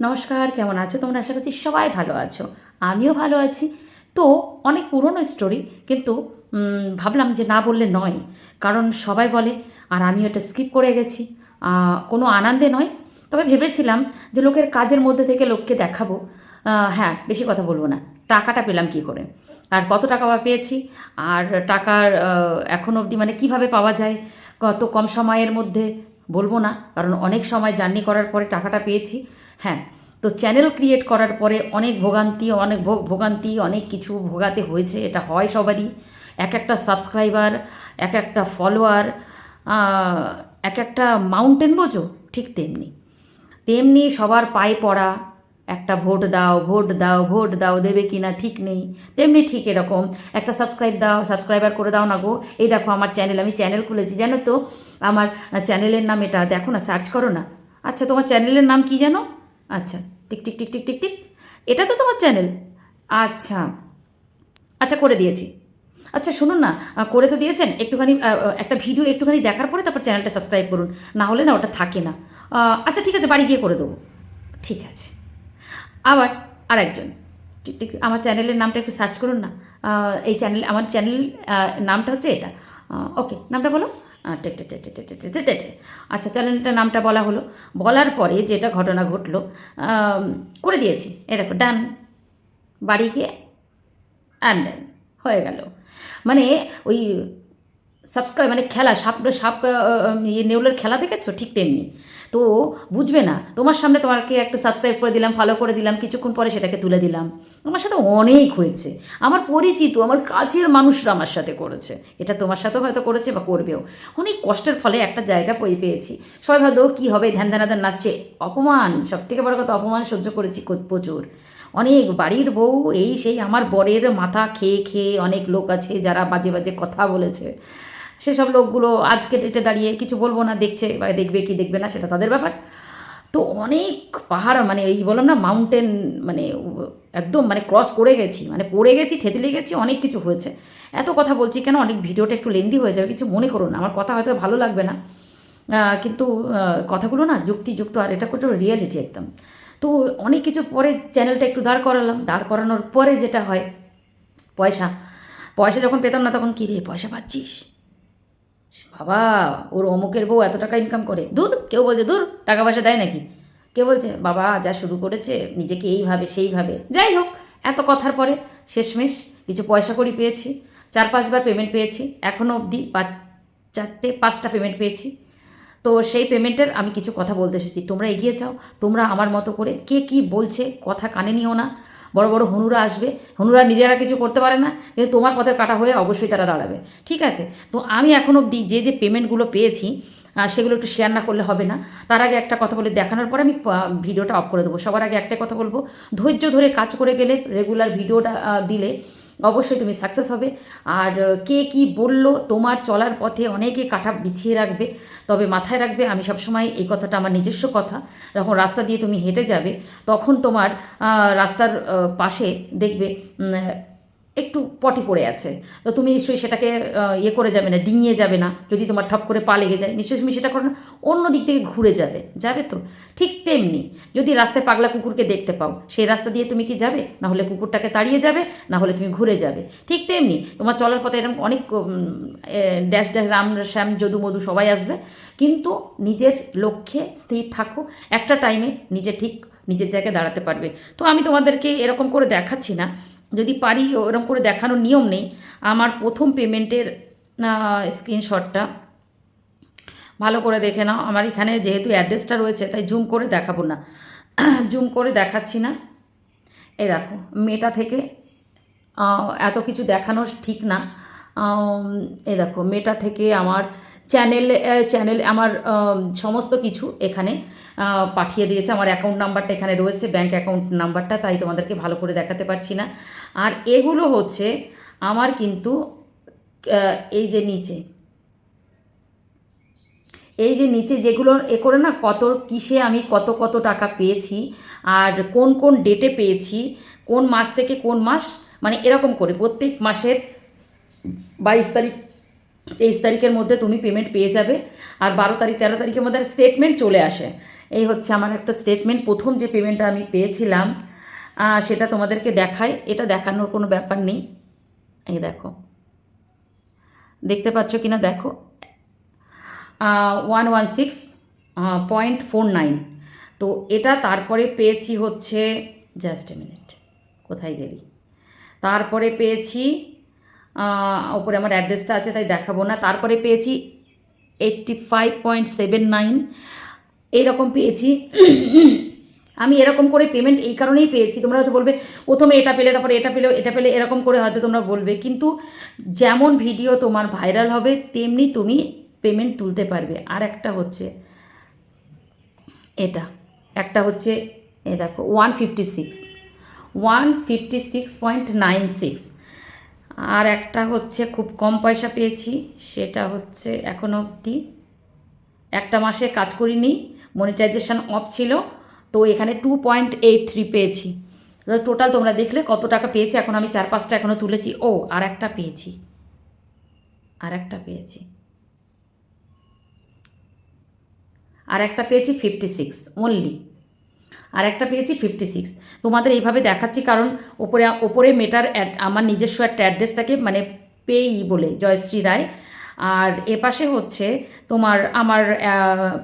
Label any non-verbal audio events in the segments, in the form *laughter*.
নমস্কার, কেমন আছো? তোমরা আশা করছি সবাই ভালো আছো। আমিও ভালো আছি। তো, অনেক পুরনো স্টোরি কিন্তু ভাবলাম যে না বললে নয়। কারণ সবাই বলে, আর আমি ওটা স্কিপ করে গেছি। কোনো আনন্দে নয়। তবে ভেবেছিলাম যে লোকের কাজের মধ্যে থেকে লোককে দেখাবো। হ্যাঁ বেশি কথা বলব না। টাকাটা পেলাম কি করে? আর কত টাকা বা পেয়েছি? আর টাকার এখন অবধি মানে কীভাবে পাওয়া যায়? কত কম সময়ের মধ্যে? বলব না। কারণ অনেক সময় জার্নি করার পরে টাকাটা পেয়েছি। হ্যাঁ তো চ্যানেল ক্রিয়েট করার পরে অনেক ভোগান্তি, অনেক ভোগ, ভোগান্তি, অনেক কিছু ভোগাতে হয়েছে, এটা হয় সবারই। এক একটা সাবস্ক্রাইবার এক একটা ফলোয়ার এক একটা মাউন্টেন বোঝো, ঠিক তেমনি। তেমনি সবার পায়ে পড়া, একটা ভোট দাও ভোট দাও ভোট দাও, দেবে কি না ঠিক নেই, তেমনি ঠিক এরকম। একটা সাবস্ক্রাইব দাও সাবস্ক্রাইবার করে দাও না গো, এই দেখো আমার চ্যানেল আমি চ্যানেল খুলেছি, জানো তো? আমার চ্যানেলের নাম এটা, দেখো না সার্চ করো না। আচ্ছা তোমার চ্যানেলের নাম কি জানো আচ্ছা tick tick tick tick tick tick. এটা তো তোমার চ্যানেল আচ্ছা আচ্ছা করে দিয়েছি। আচ্ছা শুনুন না করে তো দিয়েছেন, একটুখানি একটা ভিডিও একটুখানি দেখার পরে তারপর চ্যানেলটা সাবস্ক্রাইব করুন। না হলে না ওটা থাকে না। আচ্ছা ঠিক আছে, বাড়ি গিয়ে করে দেবো। ঠিক আছে। আবার আর একজন আমার চ্যানেলের নামটা একটু সার্চ করুন না। এই চ্যানেল আমার চ্যানেল নামটা হচ্ছে এটা। ওকে নামটা বলো। টে টে টে টে টে টে। আচ্ছা চ্যানেলটার নামটা বলা হলো। বলার পরে যেটা ঘটনা ঘটলো করে দিয়েছি। এ দেখো, ডান, বাড়ি গিয়ে অ্যান্ড হয়ে গেল। মানে ওই সাবস্ক্রাইব মানে খেলা, সাপ সাপ ইয়ে নেউলের খেলা দেখেছ? ঠিক তেমনি। তো বুঝবে না, তোমার সামনে তোমাকে একটু সাবস্ক্রাইব করে দিলাম ফলো করে দিলাম, কিছুক্ষণ পরে সেটাকে তুলে দিলাম। আমার সাথে অনেক হয়েছে। আমার পরিচিত, আমার কাছের মানুষরা আমার সাথে করেছে। এটা তোমার সাথেও হয়তো করেছে বা করবেও। অনেক কষ্টের ফলে একটা জায়গা পেয়ে পেয়েছি। সবাই ভাবতো, কী হবে? ধ্যান ধ্যানাদান নাচছে। অপমান সব থেকে বড় কথা, অপমান সহ্য করেছি প্রচুর। অনেক বাড়ির বউ, এই সেই আমার বরের মাথা খেয়ে খেয়ে অনেক লোক আছে যারা বাজে বাজে কথা বলেছে। সেসব লোকগুলো আজকে ডেটে দাঁড়িয়ে কিছু বলব না, দেখছে বা দেখবে কি দেখবে না, সেটা তাদের ব্যাপার। তো অনেক পাহাড় মানে এই বললাম না মাউন্টেন মানে একদম মানে ক্রস করে গেছি মানে পড়ে গেছি, থেতলে গেছি, অনেক কিছু হয়েছে। এত কথা বলছি কেন, অনেক ভিডিওটা একটু লেন্দি হয়ে যাবে, কিছু মনে করুন না, আমার কথা হয়তো ভালো লাগবে না। কিন্তু কথাগুলো না যুক্তিযুক্ত, আর এটা কোনো রিয়েলিটি একদম। তো অনেক কিছু পরে চ্যানেলটা একটু দাঁড় করালাম, দাঁড় করানোর পরে যেটা হয়, পয়সা। পয়সা যখন পেতাম না, তখন কী রে, পয়সা পাচ্ছিস? বাবা, ওর অমুকের বউ এত টাকা ইনকাম করে। দূর, কেউ বলছে, দূর, টাকা পয়সা দেয় নাকি? কেউ বলছে, বাবা, যা শুরু করেছে, নিজেকে এইভাবে, সেইভাবে। যাই হোক, এত কথার পরে শেষমেশ কিছু পয়সা করি পেয়েছি। চার পাঁচবার পেমেন্ট পেয়েছি। এখনও অবধি পাঁচ, চারটে, পাঁচটা পেমেন্ট পেয়েছি। তো সেই পেমেন্টের আমি কিছু কথা বলতে এসেছি। তোমরা এগিয়ে যাও, তোমরা আমার মতো করে কে কি বলছে, কথা কানে নিও না। বড় বড় হনুরা আসবে। হনুরা নিজেরা কিছু করতে পারে না। কিন্তু তোমার পথের কাটা হয়ে অবশ্যই তারা দাঁড়াবে। ঠিক আছে? তো আমি এখন অবধি যে যে পেমেন্টগুলো পেয়েছি সেগুলো একটু শেয়ার না করলে হবে না। তার আগে একটা কথা বলে, দেখানোর পরে আমি ভিডিওটা অফ করে দেবো। সবার আগে একটাই কথা বলব, ধৈর্য ধরে কাজ করে গেলে রেগুলার ভিডিওটা দিলে অবশ্যই তুমি সাকসেস হবে। আর কে কি বলল, তোমার চলার পথে অনেকে কাটা বিছিয়ে রাখবে, তবে মাথায় রাখবে, আমি সবসময় এই কথাটা আমার নিজস্ব কথা। যখন রাস্তা দিয়ে তুমি হেঁটে যাবে, তখন তোমার রাস্তার পাশে দেখবে একটু পটি পড়ে আছে। তো তুমি নিশ্চয়ই সেটাকে ইয়ে করে যাবে না, ডিঙিয়ে যাবে না। যদি তোমার ঠপ করে পা লেগে যায়, নিশ্চয়ই তুমি সেটা করো না। অন্য দিক থেকে ঘুরে যাবে। যাবে তো? ঠিক তেমনি। যদি রাস্তায় পাগলা কুকুরকে দেখতে পাও, সেই রাস্তা দিয়ে তুমি কি যাবে? না হলে কুকুরটাকে তাড়িয়ে যাবে, না হলে তুমি ঘুরে যাবে। ঠিক তেমনি তোমার চলার পথে এরকম অনেক ড্যাশ ড্যাশ, রাম শ্যাম, যদু মধু সবাই আসবে। কিন্তু নিজের লক্ষ্যে স্থির থাকো। একটা টাইমে নিজে ঠিক নিজের জায়গায় দাঁড়াতে পারবে। তো আমি তোমাদেরকে এরকম করে দেখাচ্ছি না। যদি পারি ওরকম করে দেখানোর নিয়ম নেই, আমার প্রথম পেমেন্টের স্ক্রিনশটটা ভালো করে দেখে নাও, আমার এখানে যেহেতু অ্যাড্রেসটা রয়েছে, তাই জুম করে দেখাবো না। *clears throat* জুম করে দেখাচ্ছি না। এ দেখো, মেটা থেকে এত কিছু দেখানো ঠিক না। এ দেখো, মেটা থেকে আমার চ্যানেল চ্যানেল আমার সমস্ত কিছু এখানে পাঠিয়ে দিয়েছে। আমার অ্যাকাউন্ট নাম্বারটা এখানে রয়েছে ব্যাঙ্ক অ্যাকাউন্ট নাম্বারটা তাই তোমাদেরকে ভালো করে দেখাতে পারছি না। আর এগুলো হচ্ছে আমার কিন্তু এই যে নিচে, এই যে নিচে যেগুলো এ করে না, কত কিসে আমি কত কত টাকা পেয়েছি, আর কোন কোন ডেটে পেয়েছি, কোন মাস থেকে কোন মাস মানে এরকম করে। প্রত্যেক মাসের বাইশ তারিখ, তেইশ তারিখের মধ্যে তুমি পেমেন্ট পেয়ে যাবে, আর বারো তারিখ, তেরো তারিখের মধ্যে স্টেটমেন্ট চলে আসে। এই হচ্ছে আমার একটা স্টেটমেন্ট প্রথম যে পেমেন্টটা আমি পেয়েছিলাম সেটা তোমাদেরকে দেখাই। এটা দেখানোর কোনো ব্যাপার নেই। এই দেখো। দেখতে পাচ্ছ কিনা? দেখো। One one six point four nine তো এটা তারপরে পেয়েছি হচ্ছে জাস্ট এ মিনিট কোথায় গেলি? তারপরে পেয়েছি ওপরে আমার অ্যাড্রেসটা আছে, তাই দেখাবো না। তারপরে পেয়েছি eighty five point seven nine এইরকম পেয়েছি। আমি এরকম করে পেমেন্ট এই কারণেই পেয়েছি। তোমরা হয়তো বলবে, প্রথমে এটা পেলে, তারপরে এটা পেলে এটা পেলে, এরকম করে হয়তো তোমরা বলবে। কিন্তু যেমন ভিডিও তোমার ভাইরাল হবে, তেমনি তুমি পেমেন্ট তুলতে পারবে। আর একটা হচ্ছে এটা। একটা হচ্ছে, এ দেখো one fifty six one fifty six point nine six আর একটা হচ্ছে, খুব কম পয়সা পেয়েছি। সেটা হচ্ছে এখনও অবধি একটা মাসে কাজ করিনি। মনিটাইজেশন অফ ছিল, তো এখানে টু পয়েন্ট এইট থ্রি পেয়েছি। টোটাল তোমরা দেখলে কত টাকা পেয়েছি, এখন আমি চার পাঁচটা এখনও তুলেছি। ও, আর একটা পেয়েছি। আর একটা পেয়েছি। আর একটা পেয়েছি ফিফটি সিক্স অনলি আর একটা পেয়েছি ফিফটি সিক্স তোমাদের এইভাবে দেখাচ্ছি, কারণ ওপরে ওপরে মেটার আমার নিজস্ব একটা অ্যাড্রেস থাকে মানে পেই বলে, জয়শ্রী রায়। আর এপাশে হচ্ছে তোমার আমার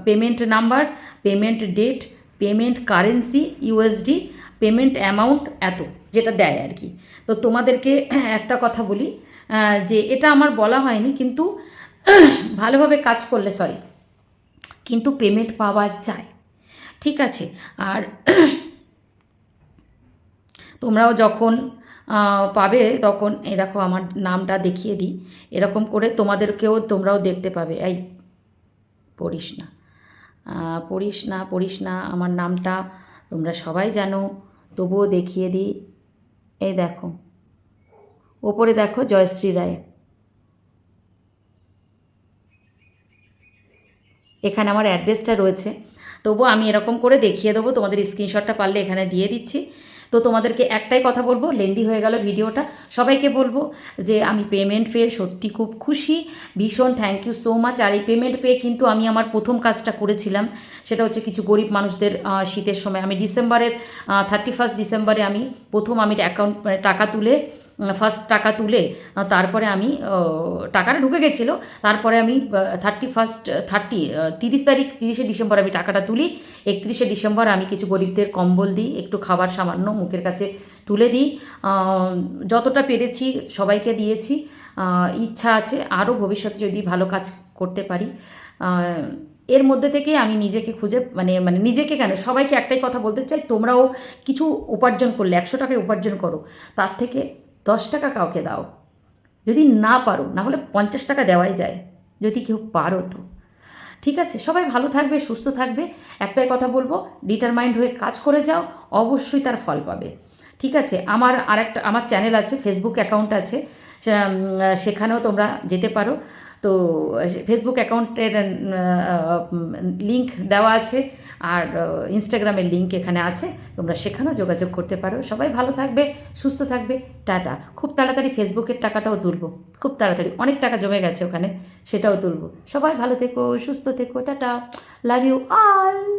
payment number payment date payment currency USD payment amount এত যেটা দেয় আর কি। তো তোমাদেরকে একটা কথা বলি যে এটা আমার বলা হয়নি, কিন্তু ভালোভাবে কাজ করলে সরি কিন্তু পেমেন্ট পাওয়া যায়। ঠিক আছে? আর তোমরাও যখন পাবে তখন, এই দেখো আমার নামটা দেখিয়ে দিই। এরকম করে তোমাদেরকেও তোমরাও দেখতে পাবে। এই পড়িস না পড়িস না পড়িস না আমার নামটা তোমরা সবাই জানো। তবুও দেখিয়ে দিই। এই দেখো, ওপরে দেখো জয়শ্রী রায়। এখানে আমার অ্যাড্রেসটা রয়েছে। তবু আমি এরকম করে দেখিয়ে দেবো। তোমাদের স্ক্রিনশটটা পারলে এখানে দিয়ে দিচ্ছি। তো তোমাদেরকে একটাই কথা বলব, লেন্দি হয়ে গেল ভিডিওটা। সবাইকে বলব যে আমি পেমেন্ট পেয়ে সত্যি খুব খুশি, ভীষণ থ্যাংক ইউ সো মাচ আর এই পেমেন্ট পেয়ে কিন্তু আমি আমার প্রথম কাজটা করেছিলাম, সেটা হচ্ছে কিছু গরিব মানুষদের শীতের সময়। আমি ডিসেম্বরের থার্টি ফার্স্ট ডিসেম্বরে আমি প্রথম আমি অ্যাকাউন্ট টাকা তুলে ফার্স্ট টাকা তুলে তারপরে আমি টাকাটা ঢুকে গেছিল। তারপরে আমি থার্টি ফার্স্ট থার্টি তিরিশ তারিখ, তিরিশে ডিসেম্বর আমি টাকাটা তুলি। একত্রিশে ডিসেম্বর আমি কিছু গরিবদের কম্বল দিই, একটু খাবার সামান্য মুখের কাছে তুলে দিই। যতটা পেরেছি সবাইকে দিয়েছি। ইচ্ছা আছে আরও ভবিষ্যতে যদি ভালো কাজ করতে পারি। এর মধ্যে থেকে আমি নিজেকে খুঁজে মানে মানে নিজেকে কেন, সবাইকে একটাই কথা বলতে চাই, তোমরাও কিছু উপার্জন করলে, একশো টাকায় উপার্জন করো, তার থেকে দশ টাকা কাউকে দাও। যদি না পারো না হলে পঞ্চাশ টাকা দেওয়াই যায়, যদি কেউ পারো তো। ঠিক আছে, সবাই ভালো থাকবে, সুস্থ থাকবে। একটাই কথা বলব ডিটারমাইন্ড হয়ে কাজ করে যাও, অবশ্যই তার ফল পাবে। ঠিক আছে, আমার আরেকটা, আমার চ্যানেল আছে ফেসবুক অ্যাকাউন্ট আছে সেখানেও তোমরা যেতে পারো। তো ফেসবুক অ্যাকাউন্টের লিঙ্ক দেওয়া আছে আর ইনস্টাগ্রামের লিঙ্ক এখানে আছে। তোমরা সেখানেও যোগাযোগ করতে পারো। সবাই ভালো থাকবে, সুস্থ থাকবে। টাটা। খুব তাড়াতাড়ি ফেসবুকের টাকাটাও তুলবো। খুব তাড়াতাড়ি। অনেক টাকা জমে গেছে ওখানে, সেটাও তুলবো। সবাই ভালো থেকো, সুস্থ থেকো। টাটা। Love you all